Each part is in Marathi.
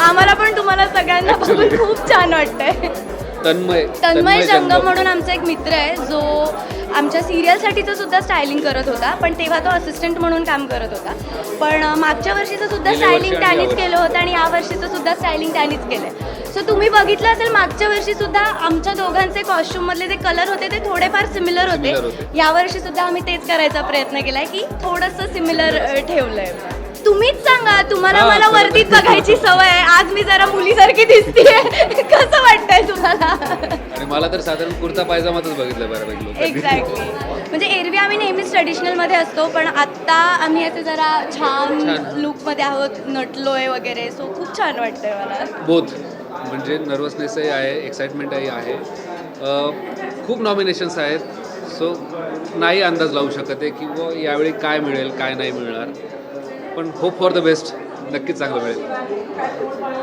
आम्हाला पण तुम्हाला सगळ्यांना बघून खूप छान वाटतंय. तन्मय तन्मय जंगम म्हणून आमचा एक मित्र आहे जो आमच्या सिरियलसाठीचं सुद्धा स्टायलिंग करत होता पण तेव्हा तो असिस्टंट म्हणून काम करत होता. पण मागच्या वर्षीचं सुद्धा स्टायलिंग आणि त्यानेच. केलं होतं आणि या वर्षीचं सुद्धा स्टायलिंग त्यानेच केलंय. सो तुम्ही बघितलं असेल मागच्या वर्षी सुद्धा आमच्या दोघांचे कॉस्ट्युम मधले जे कलर होते ते थोडेफार सिमिलर होते. या वर्षी सुद्धा आम्ही तेच करायचा प्रयत्न केलाय की थोडंसं सिमिलर ठेवलंय. तुम्हीच सांगा तुम्हाला हा, मला खरं. बघायची सवय आहे. आज मी जरा मुलीसारखी दिसतीये. कसं वाटतंय तुम्हाला? आणि मला तर साधारण कुर्ता पायजामातच बघितलं बऱ्यापैकी लोक. एक्झॅक्टली म्हणजे एरवी आम्ही नेहमीच ट्रेडिशनलमध्ये असतो पण आत्ता आम्ही असे जरा छान छान. लुकमध्ये आहोत नटलोय वगैरे. सो खूप छान वाटतंय मला. बोथ म्हणजे नर्वसनेसही आहे एक्साइटमेंटही आहे. अ, खूप नॉमिनेशन्स आहेत. सो नाही अंदाज लावू शकत आहे की बुवा यावेळी काय मिळेल काय नाही मिळणार. पण होप फॉर द बेस्ट नक्कीच चांगलं मिळेल.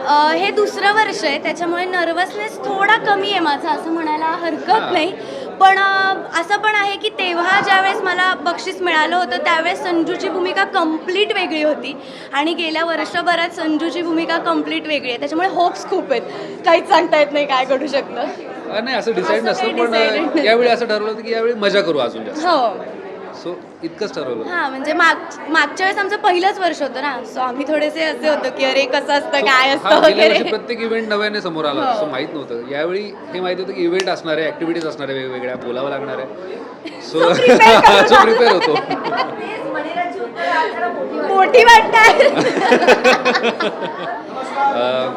अ, हे दुसरं वर्ष आहे त्याच्यामुळे नर्वसनेस थोडा कमी आहे माझा असं म्हणायला हरकत. नाही. पण अ, असं पण आहे की तेव्हा ज्यावेळेस मला बक्षीस मिळालं होतं त्यावेळेस संजूची भूमिका कंप्लीट वेगळी होती. आणि गेल्या वर्षभरात संजूची भूमिका कंप्लीट वेगळी आहे. त्याच्यामुळे होप्स खूप आहेत. काहीच सांगता येत नाही काय घडू शकतं. अ, नाही असं डिसाईड असं नसतं काही पण नाही. यावेळी असं ठरवलं होतं की यावेळी मजा करू अजून जास्त. हो. सो इतकंच ठरवलं. हा म्हणजे माग मागच्या वेळेस आमचं पहिलंच वर्ष होतं ना. सो आम्ही थोडेसे असे होतो की अरे कसं असतं? काय हा, असतं वर्षी प्रत्येक इव्हेंट नव्याने समोर आला. हो. असं माहीत नव्हतं. यावेळी हे माहिती होतं की इव्हेंट असणार आहे ऍक्टिव्हिटीज असणार आहे वेगवेगळ्या बोलावं लागणार आहे. सो सो प्रिपेअर होतो. मोठी वाटतात अं,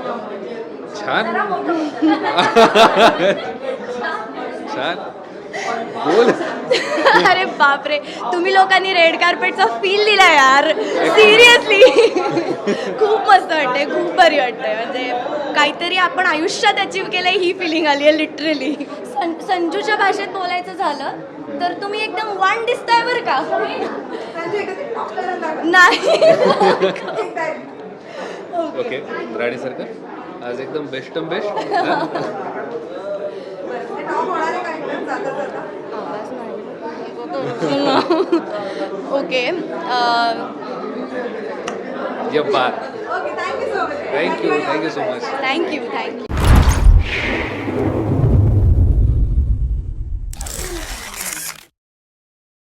छान. छान. बोल. अरे बापरे तुम्ही लोकांनी रेड कार्पेटचा फील दिला यार. सिरियसली खूप मस्त वाटतंय खूप बरी वाटतंय. म्हणजे काहीतरी आपण आयुष्यात अचीव केलंय ही फिलिंग आली आहे लिटरली संजूच्या भाषेत बोलायचं झालं तर तुम्ही एकदम वाण दिसताय बरं का. नाही. ओके राणीसारखं आज एकदम बेस्ट बेस्ट ओके. ये बात thank you thank you so much thank you thank you